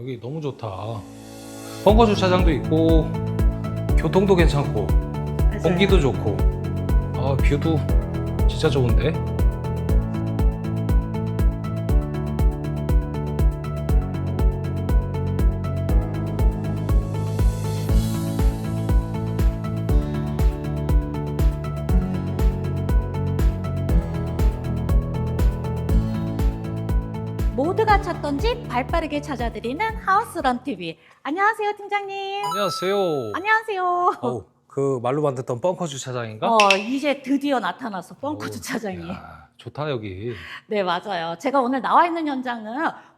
여기 너무 좋다. 벙커 주차장도 있고 교통도 괜찮고 공기도 좋고 아 뷰도 진짜 좋은데. 모두가 찾던 집 발빠르게 찾아드리는 하우스런 TV. 안녕하세요, 팀장님. 안녕하세요. 안녕하세요. 어우, 그 말로만 듣던 벙커 주차장인가? 어, 이제 드디어 나타났어, 벙커 어우, 주차장이. 야, 좋다 여기. 네, 맞아요. 제가 오늘 나와 있는 현장은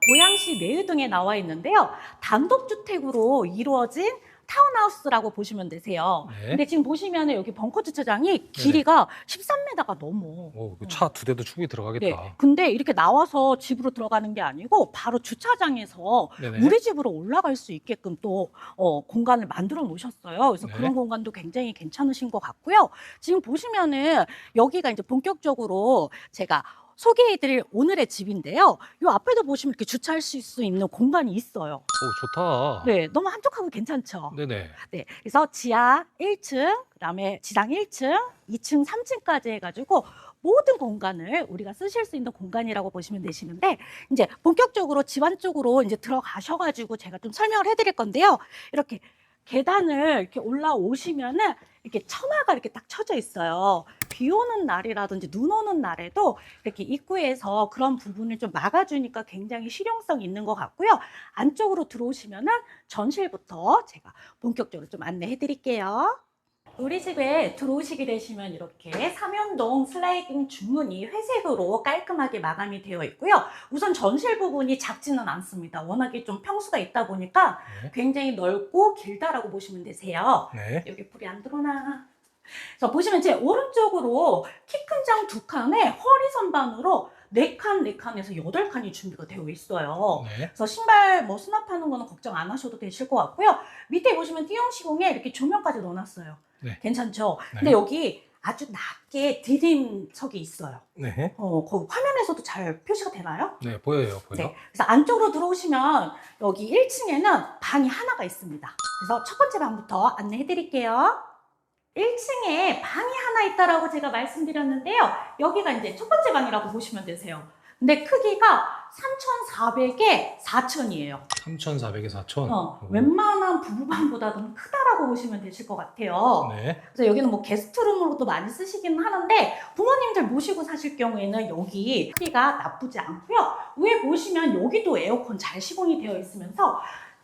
고양시 내유동에 나와 있는데요. 단독주택으로 이루어진 타운하우스라고 보시면 되세요. 네. 근데 지금 보시면 여기 벙커 주차장이 길이가 13m가 넘어. 오, 그차두 대도 충분히 들어가겠다. 네. 근데 이렇게 나와서 집으로 들어가는 게 아니고 바로 주차장에서 네네. 우리 집으로 올라갈 수 있게끔 또 어, 공간을 만들어 놓으셨어요. 그래서 네. 그런 공간도 굉장히 괜찮으신 것 같고요. 지금 보시면은 여기가 이제 본격적으로 제가 소개해드릴 오늘의 집인데요. 이 앞에도 보시면 이렇게 주차할 수 있는 공간이 있어요. 오, 좋다. 네, 너무 한적하고 괜찮죠. 네네. 네, 그래서 지하 1층, 그다음에 지상 1층, 2층, 3층까지 해가지고 모든 공간을 우리가 쓰실 수 있는 공간이라고 보시면 되시는데 이제 본격적으로 집 안 쪽으로 이제 들어가셔가지고 제가 좀 설명을 해드릴 건데요. 이렇게 계단을 이렇게 올라오시면은 이렇게 처마가 이렇게 딱 쳐져 있어요. 비 오는 날이라든지 눈 오는 날에도 이렇게 입구에서 그런 부분을 좀 막아주니까 굉장히 실용성 있는 것 같고요. 안쪽으로 들어오시면은 전실부터 제가 본격적으로 좀 안내해 드릴게요. 우리 집에 들어오시게 되시면 이렇게 삼연동 슬라이딩 중문이 회색으로 깔끔하게 마감이 되어 있고요. 우선 전실 부분이 작지는 않습니다. 워낙에 좀 평수가 있다 보니까 네. 굉장히 넓고 길다라고 보시면 되세요. 네. 여기 불이 안 들어오나. 자, 보시면 제 오른쪽으로 키 큰 장 두 칸에 허리 선반으로 네 칸, 네 칸에서 여덟 칸이 준비가 되어 있어요. 네. 그래서 신발 뭐 수납하는 거는 걱정 안 하셔도 되실 것 같고요. 밑에 보시면 띄용 시공에 이렇게 조명까지 넣어놨어요. 네. 괜찮죠? 네. 근데 여기 아주 낮게 디딤석이 있어요. 네. 어, 그 화면에서도 잘 표시가 되나요? 네, 보여요, 보여. 네. 그래서 안쪽으로 들어오시면 여기 1층에는 방이 하나가 있습니다. 그래서 첫 번째 방부터 안내해 드릴게요. 1층에 방이 하나 있다라고 제가 말씀드렸는데요. 여기가 이제 첫 번째 방이라고 보시면 되세요. 근데 크기가 3,400에 4,000이에요. 3,400에 4,000. 어, 웬만한 부부방보다 좀 크다라고 보시면 되실 것 같아요. 네. 그래서 여기는 뭐 게스트룸으로도 많이 쓰시기는 하는데 부모님들 모시고 사실 경우에는 여기 크기가 나쁘지 않고요. 위에 보시면 여기도 에어컨 잘 시공이 되어 있으면서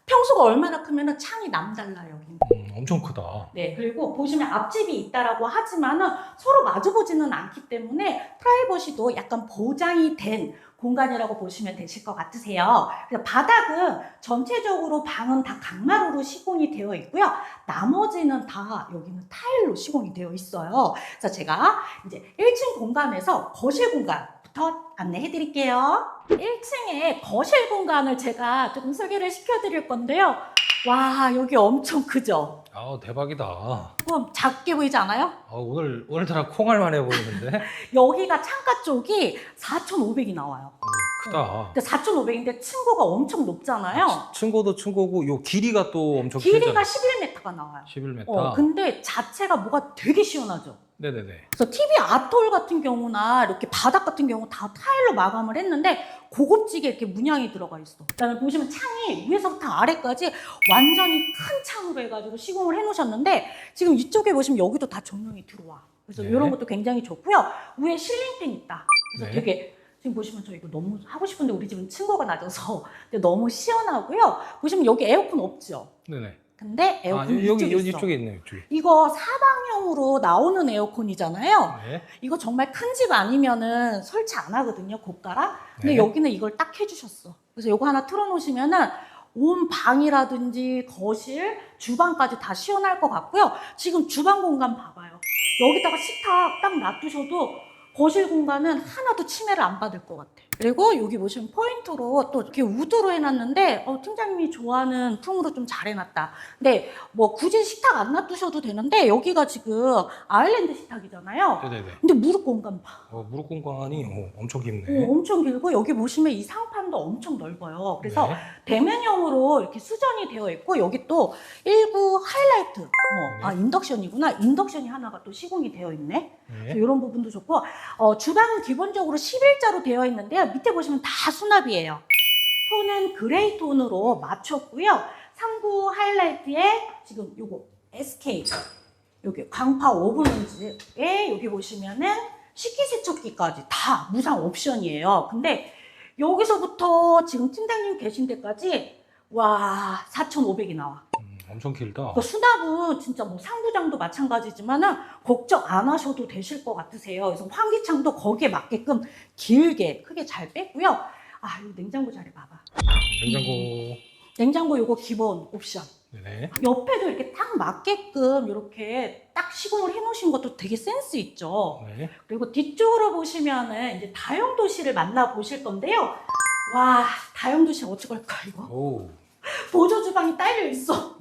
평수가 얼마나 크면은 창이 남달라요. 여기. 음, 엄청 크다. 네, 그리고 보시면 앞집이 있다라고 하지만은 서로 마주보지는 않기 때문에 프라이버시도 약간 보장이 된 공간이라고 보시면 되실 것 같으세요. 그래서 바닥은 전체적으로 방은 다 강마루로 시공이 되어 있고요. 나머지는 다 여기는 타일로 시공이 되어 있어요. 그래서 제가 이제 1층 공간에서 거실 공간부터 안내해 드릴게요. 1층에 거실 공간을 제가 조금 소개를 시켜 드릴 건데요. 와, 여기 엄청 크죠? 아, 대박이다. 조금 작게 보이지 않아요? 아, 오늘 오늘따라 콩알만해 보이는데. 여기가 창가 쪽이 4,500이 나와요. 오, 크다. 근데 4,500인데 층고가 엄청 높잖아요. 층고도 층고고 요 길이가 또 엄청 길이가 길잖아. 11m가 나와요. 11m. 어, 근데 자체가 뭐가 되게 시원하죠. 네네네. 그래서 TV 아톨 같은 경우나 이렇게 바닥 같은 경우 다 타일로 마감을 했는데 고급지게 이렇게 문양이 들어가 있어. 그다음에 보시면 창이 위에서부터 아래까지 완전히 큰 창으로 해가지고 시공을 해놓으셨는데 지금 이쪽에 보시면 여기도 다 조명이 들어와. 그래서 네. 이런 것도 굉장히 좋고요. 위에 실링팬 있다. 그래서 네. 되게 지금 보시면 저 이거 너무 하고 싶은데 우리 집은 층고가 낮아서 근데 너무 시원하고요. 보시면 여기 에어컨 없죠. 네네. 근데 아, 에어컨 여기 이쪽에 여기 있어. 이쪽에 있네요, 이쪽에. 이거 사방형으로 나오는 에어컨이잖아요. 네. 이거 정말 큰 집 아니면은 설치 안 하거든요, 고가라. 근데 네. 여기는 이걸 딱 해주셨어. 그래서 이거 하나 틀어놓으시면은 온 방이라든지 거실, 주방까지 다 시원할 것 같고요. 지금 주방 공간 봐봐요. 여기다가 식탁 딱 놔두셔도 거실 공간은 하나도 침해를 안 받을 것 같아. 그리고 여기 보시면 포인트로 또 이렇게 우드로 해놨는데 어, 팀장님이 좋아하는 품으로 좀 잘 해놨다. 근데 뭐 굳이 식탁 안 놔두셔도 되는데 여기가 지금 아일랜드 식탁이잖아요. 네네네. 근데 무릎 공간 봐. 어, 무릎 공간이 어, 엄청 어, 깊네. 엄청 길고 여기 보시면 이 상판도 엄청 넓어요. 그래서 네. 대면형으로 이렇게 수전이 되어 있고 여기 또 일부 하이라이트. 어, 아 인덕션이구나. 인덕션이 하나가 또 시공이 되어 있네. 네. 이런 부분도 좋고 어, 주방은 기본적으로 11자로 되어 있는데요. 밑에 보시면 다 수납이에요. 톤은 그레이 톤으로 맞췄고요. 상부 하이라이트에 지금 요거 SK 여기 강파 오븐지에 여기 보시면은 식기세척기까지 다 무상 옵션이에요. 근데 여기서부터 지금 팀장님 계신 데까지 와 4,500이 나와. 음, 엄청 길다. 그러니까 수납은 진짜 뭐 상부장도 마찬가지지만은 걱정 안 하셔도 되실 것 같으세요. 그래서 환기창도 거기에 맞게끔 길게 크게 잘 뺐고요. 아, 이 냉장고 자리 봐봐. 냉장고. 냉장고 요거 기본 옵션. 네네. 옆에도 이렇게 딱 맞게끔 이렇게 딱 시공을 해놓으신 것도 되게 센스 있죠. 네. 그리고 뒤쪽으로 보시면은 이제 다용도실을 만나 보실 건데요. 와, 다용도실 어찌 걸까 이거? 오. 보조 주방이 딸려 있어.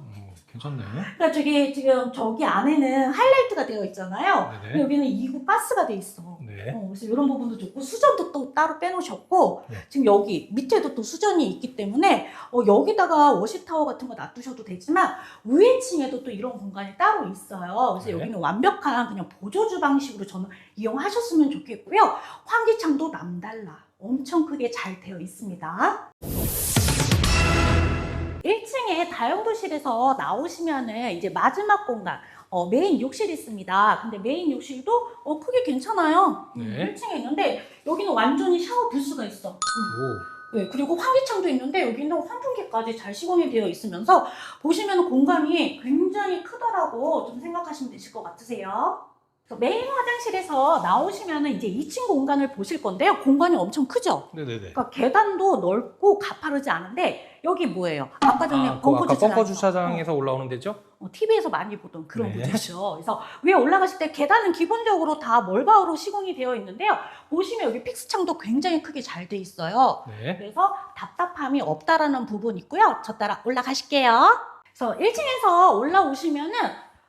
어, 괜찮네. 그러니까 저기 지금 저기 안에는 하이라이트가 되어 있잖아요. 네네. 여기는 2구 가스가 돼 있어. 네. 어, 그래서 이런 부분도 좋고 수전도 또 따로 빼놓으셨고 네. 지금 여기 밑에도 또 수전이 있기 때문에 어, 여기다가 워시타워 같은 거 놔두셔도 되지만 위에 층에도 또 이런 공간이 따로 있어요. 그래서 네. 여기는 완벽한 그냥 보조 주 방식으로 저는 이용하셨으면 좋겠고요. 환기창도 남달라 엄청 크게 잘 되어 있습니다. 1층에 다용도실에서 나오시면은 이제 마지막 공간 어, 메인 욕실이 있습니다. 근데 메인 욕실도 어, 크게 괜찮아요. 음, 네. 1층에 있는데 여기는 완전히 샤워 부스가 있어. 음. 오. 네, 그리고 환기창도 있는데 여기는 환풍기까지 잘 시공이 되어 있으면서 보시면 공간이 굉장히 크더라고 좀 생각하시면 되실 것 같으세요. 메인 화장실에서 나오시면 이제 2층 공간을 보실 건데요. 공간이 엄청 크죠? 네네네. 그러니까 계단도 넓고 가파르지 않은데 여기 뭐예요? 아까 전에 아, 그 벙커 아까 주차장. 벙커 주차장에서 올라오는 데죠? 어, TV에서 많이 보던 그런 네. 구조죠. 그래서 위에 올라가실 때 계단은 기본적으로 다 멀바우로 시공이 되어 있는데요. 보시면 여기 픽스창도 굉장히 크게 잘 돼 있어요. 네. 그래서 답답함이 없다라는 부분 있고요. 저 따라 올라가실게요. 그래서 1층에서 올라오시면은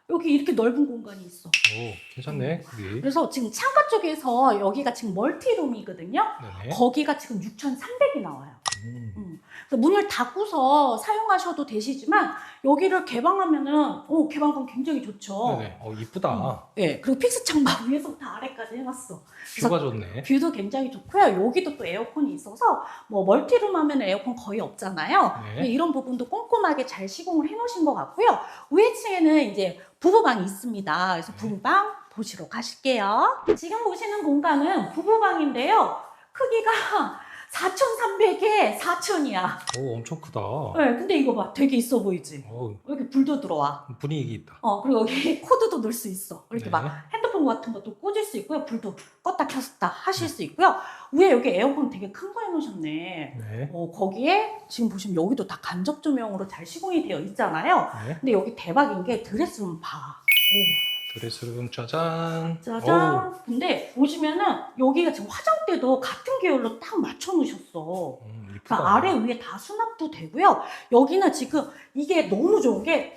여기 이렇게 넓은 공간이 있어. 오, 괜찮네. 거기. 그래서 지금 창가 쪽에서 여기가 지금 멀티룸이거든요. 네네. 거기가 지금 6,300이 나와요. 음. 음. 문을 닫고서 사용하셔도 되시지만 여기를 개방하면은 어, 개방감 굉장히 좋죠. 네네. 어, 이쁘다. 예, 그리고 픽스 창막 위에서부터 아래까지 해놨어. 뷰가 좋네. 뷰도 굉장히 좋고요. 여기도 또 에어컨이 있어서 뭐 멀티룸 하면 에어컨 거의 없잖아요. 근데 네. 이런 부분도 꼼꼼하게 잘 시공을 해놓으신 것 같고요. 위에 층에는 이제 부부방이 있습니다. 그래서 네. 부부방 보시러 가실게요. 지금 보시는 공간은 부부방인데요. 크기가 4,300에 4,000이야. 오, 엄청 크다. 네, 근데 이거 봐. 되게 있어 보이지? 어, 여기 불도 들어와. 분위기 있다. 어, 그리고 여기 코드도 넣을 수 있어. 이렇게 네. 막 핸드폰 같은 것도 꽂을 수 있고요. 불도 껐다 켰다 하실 수 있고요. 위에 여기 에어컨 되게 큰 거 해놓으셨네. 네. 어, 거기에 지금 보시면 여기도 다 간접 조명으로 잘 시공이 되어 있잖아요. 네. 근데 여기 대박인 게 드레스룸 봐. 드레스룸 짜잔. 오, 짜잔. 근데 보시면은 여기가 지금 화장대도 같은 계열로 딱 맞춰 놓으셨어. 오, 음, 그러니까. 아래 위에 다 수납도 되고요. 여기는 지금 이게 너무 좋은 게,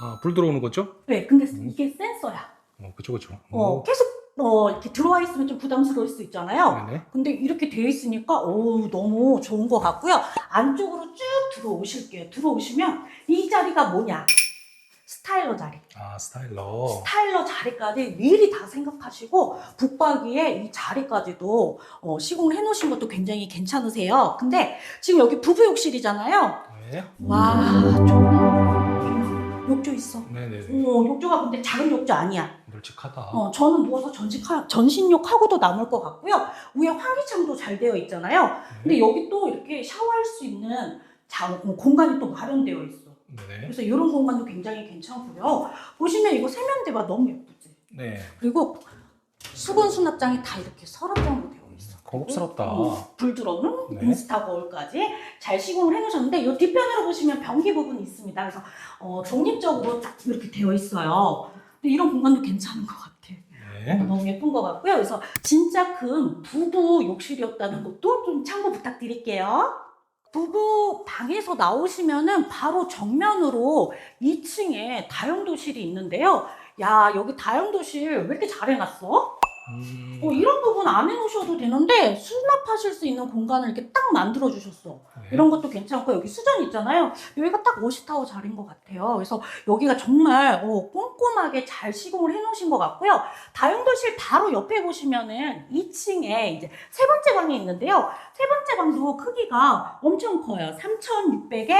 아, 불 들어오는 거죠? 네, 근데 음. 이게 센서야. 어, 그쵸, 그쵸. 어, 계속 어, 이렇게 들어와 있으면 좀 부담스러울 수 있잖아요. 네네. 근데 이렇게 되어 있으니까 어우 너무 좋은 것 같고요. 안쪽으로 쭉 들어오실게요. 들어오시면 이 자리가 뭐냐? 스타일러 자리. 아, 스타일러. 스타일러 자리까지 미리 다 생각하시고 북박이에 이 자리까지도 어, 시공을 해놓으신 것도 굉장히 괜찮으세요. 근데 지금 여기 부부 욕실이잖아요. 네. 와, 좋다. 욕조 있어. 네네네. 어, 욕조가 근데 작은 욕조 아니야. 널찍하다. 어, 저는 누워서 전식하, 전신욕하고도 남을 것 같고요. 위에 환기창도 잘 되어 있잖아요. 근데 여기 또 이렇게 샤워할 수 있는 장, 어, 공간이 또 마련되어 있어. 네네. 그래서 이런 공간도 굉장히 괜찮고요. 보시면 이거 세면대가 너무 예쁘지? 네. 그리고 수건 수납장이 다 이렇게 서랍장으로 되어 있어. 고급스럽다. 어, 불 들어오는 네. 인스타 거울까지 잘 시공을 해놓으셨는데 이 뒷편으로 보시면 변기 부분이 있습니다. 그래서 어, 독립적으로 딱 이렇게 되어 있어요. 근데 이런 공간도 괜찮은 것 같아. 네. 네. 너무 예쁜 것 같고요. 그래서 진짜 큰 부부 욕실이었다는 것도 좀 참고 부탁드릴게요. 부부 방에서 나오시면은 바로 정면으로 2층에 다용도실이 있는데요. 야, 여기 다용도실 왜 이렇게 잘 해놨어? 음, 어, 이런 부분 안 해놓으셔도 되는데 수납하실 수 있는 공간을 이렇게 딱 만들어 주셨어. 네. 이런 것도 괜찮고 여기 수전 있잖아요. 여기가 딱 워시타워 자리인 것 같아요. 그래서 여기가 정말 어, 꼼꼼하게 잘 시공을 해놓으신 것 같고요. 다용도실 바로 옆에 보시면은 2층에 이제 세 번째 방이 있는데요. 세 번째 방도 크기가 엄청 커요. 3,600에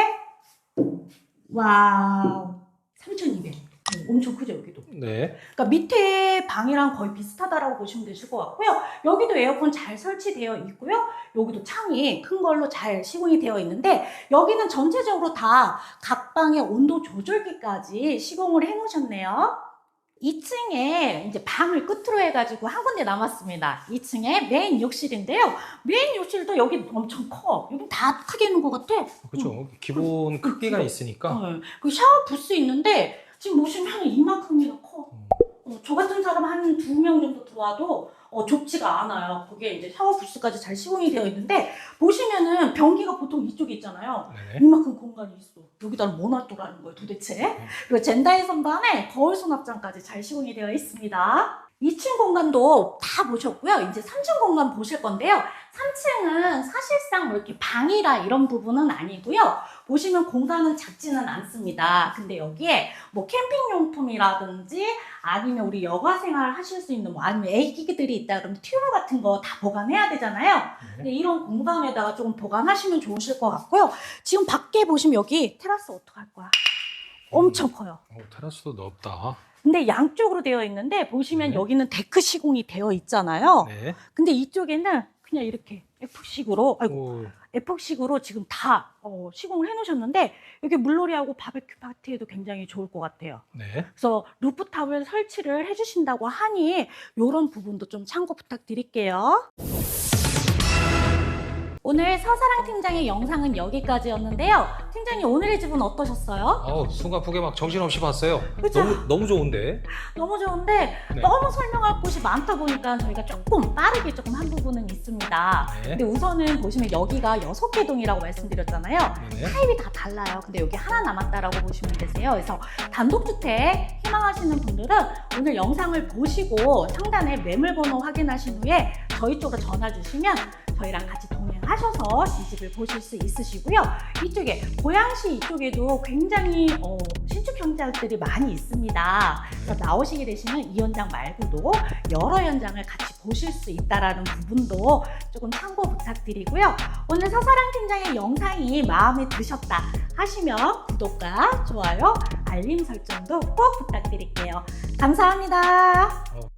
와우 3,200. 엄청 크죠 여기도. 네. 그러니까 밑에 방이랑 거의 비슷하다라고 보시면 되실 것 같고요. 여기도 에어컨 잘 설치되어 있고요. 여기도 창이 큰 걸로 잘 시공이 되어 있는데 여기는 전체적으로 다 각 방의 온도 조절기까지 시공을 해 놓으셨네요. 2층에 이제 방을 끝으로 해가지고 한 군데 남았습니다. 2층에 메인 욕실인데요. 메인 욕실도 여기 엄청 커. 여기 다 크게 있는 것 같아. 그렇죠. 기본 크기가 있으니까. 어, 그 샤워 부스 있는데 지금 보시면 이만큼이나 커. 음. 어, 저 같은 사람 한 두 명 정도 들어와도 어, 좁지가 않아요. 거기에 이제 샤워 부스까지 잘 시공이 되어 있는데 보시면은 변기가 보통 이쪽에 있잖아요. 네네. 이만큼 공간이 있어. 여기다 뭐 놔두라는 거예요, 도대체? 그리고 젠다이 선반에 거울 수납장까지 잘 시공이 되어 있습니다. 2층 공간도 다 보셨고요. 이제 3층 공간 보실 건데요. 3층은 사실상 뭐 이렇게 방이라 이런 부분은 아니고요. 보시면 공간은 작지는 않습니다. 근데 여기에 뭐 캠핑용품이라든지 아니면 우리 여가 생활 하실 수 있는 뭐 아니면 애기들이 있다 그러면 튜브 같은 거 다 보관해야 되잖아요. 네. 근데 이런 공간에다가 조금 보관하시면 좋으실 것 같고요. 지금 밖에 보시면 여기 테라스 어떡할 거야? 엄청 커요. 어, 테라스도 넓다. 근데 양쪽으로 되어 있는데 보시면 네. 여기는 데크 시공이 되어 있잖아요. 네. 근데 이쪽에는 그냥 이렇게 F식으로 아이고 오, F식으로 지금 다 어, 시공을 해놓으셨는데 여기 물놀이하고 바베큐 파티에도 굉장히 좋을 것 같아요. 네. 그래서 루프탑을 설치를 해주신다고 하니 이런 부분도 좀 참고 부탁드릴게요. 오늘 서사랑 팀장의 영상은 여기까지였는데요. 팀장님 오늘의 집은 어떠셨어요? 아우 순간 북에 막 정신없이 봤어요. 그쵸? 너무 너무 좋은데. 너무 좋은데 네. 너무 설명할 곳이 많다 보니까 저희가 조금 빠르게 조금 한 부분은 있습니다. 네. 근데 우선은 보시면 여기가 여섯 개 동이라고 말씀드렸잖아요. 네네. 타입이 다 달라요. 근데 여기 하나 남았다라고 보시면 되세요. 그래서 단독주택 희망하시는 분들은 오늘 영상을 보시고 상단에 매물번호 확인하신 후에 저희 쪽으로 전화 주시면 저희랑 같이 동행 하셔서 이 집을 보실 수 있으시고요. 이쪽에 고양시 이쪽에도 굉장히 어, 신축 현장들이 많이 있습니다. 그래서 나오시게 되시면 이 현장 말고도 여러 현장을 같이 보실 수 있다라는 부분도 조금 참고 부탁드리고요. 오늘 서사랑 팀장의 영상이 마음에 드셨다 하시면 구독과 좋아요, 알림 설정도 꼭 부탁드릴게요. 감사합니다. 어,